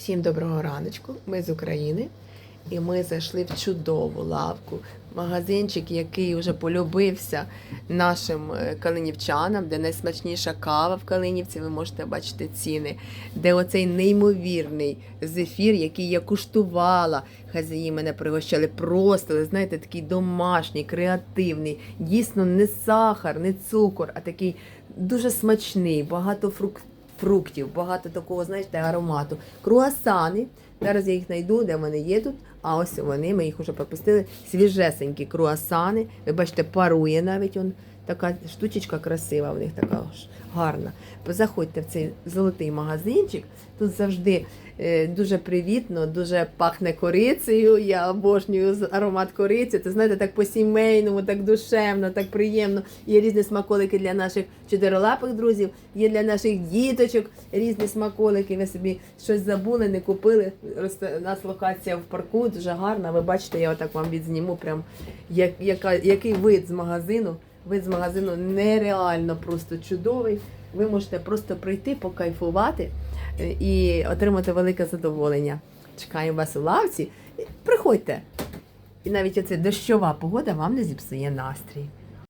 Всім доброго раночку. Ми з України. І ми зайшли в чудову лавку. Магазинчик, який вже полюбився нашим е, калинівчанам, де найсмачніша кава в Калинівці, ви можете бачити ціни, де оцей неймовірний зефір, який я куштувала. Хазяї мене пригощали просто, ви знаєте, такий домашній, креативний, дійсно не сахар, не цукор, а такий дуже смачний, багато фруктів, багато такого, знаєте, аромату. Круасани. Зараз я їх знайду, де вони є тут. А ось вони, ми їх вже пропустили. Свіжесенькі круасани. Ви бачите, парує навіть он. Така штучечка красива, в них така ж гарна. Заходьте в цей золотий магазинчик. Тут завжди е, дуже привітно, дуже пахне корицею. Я обожнюю аромат кориці. Це знаєте, так по-сімейному, так душевно, так приємно. Є різні смаколики для наших чотирилапих друзів, є для наших діточок різні смаколики. Ви собі щось забули, не купили. У нас локація в парку дуже гарна. Ви бачите, я отак вам відзніму, прям як, яка, який вид з магазину. Вид з магазину нереально просто чудовий. Ви можете просто прийти, покайфувати е, і отримати велике задоволення. Чекаємо вас у лавці. Приходьте. І навіть оця дощова погода вам не зіпсує настрій.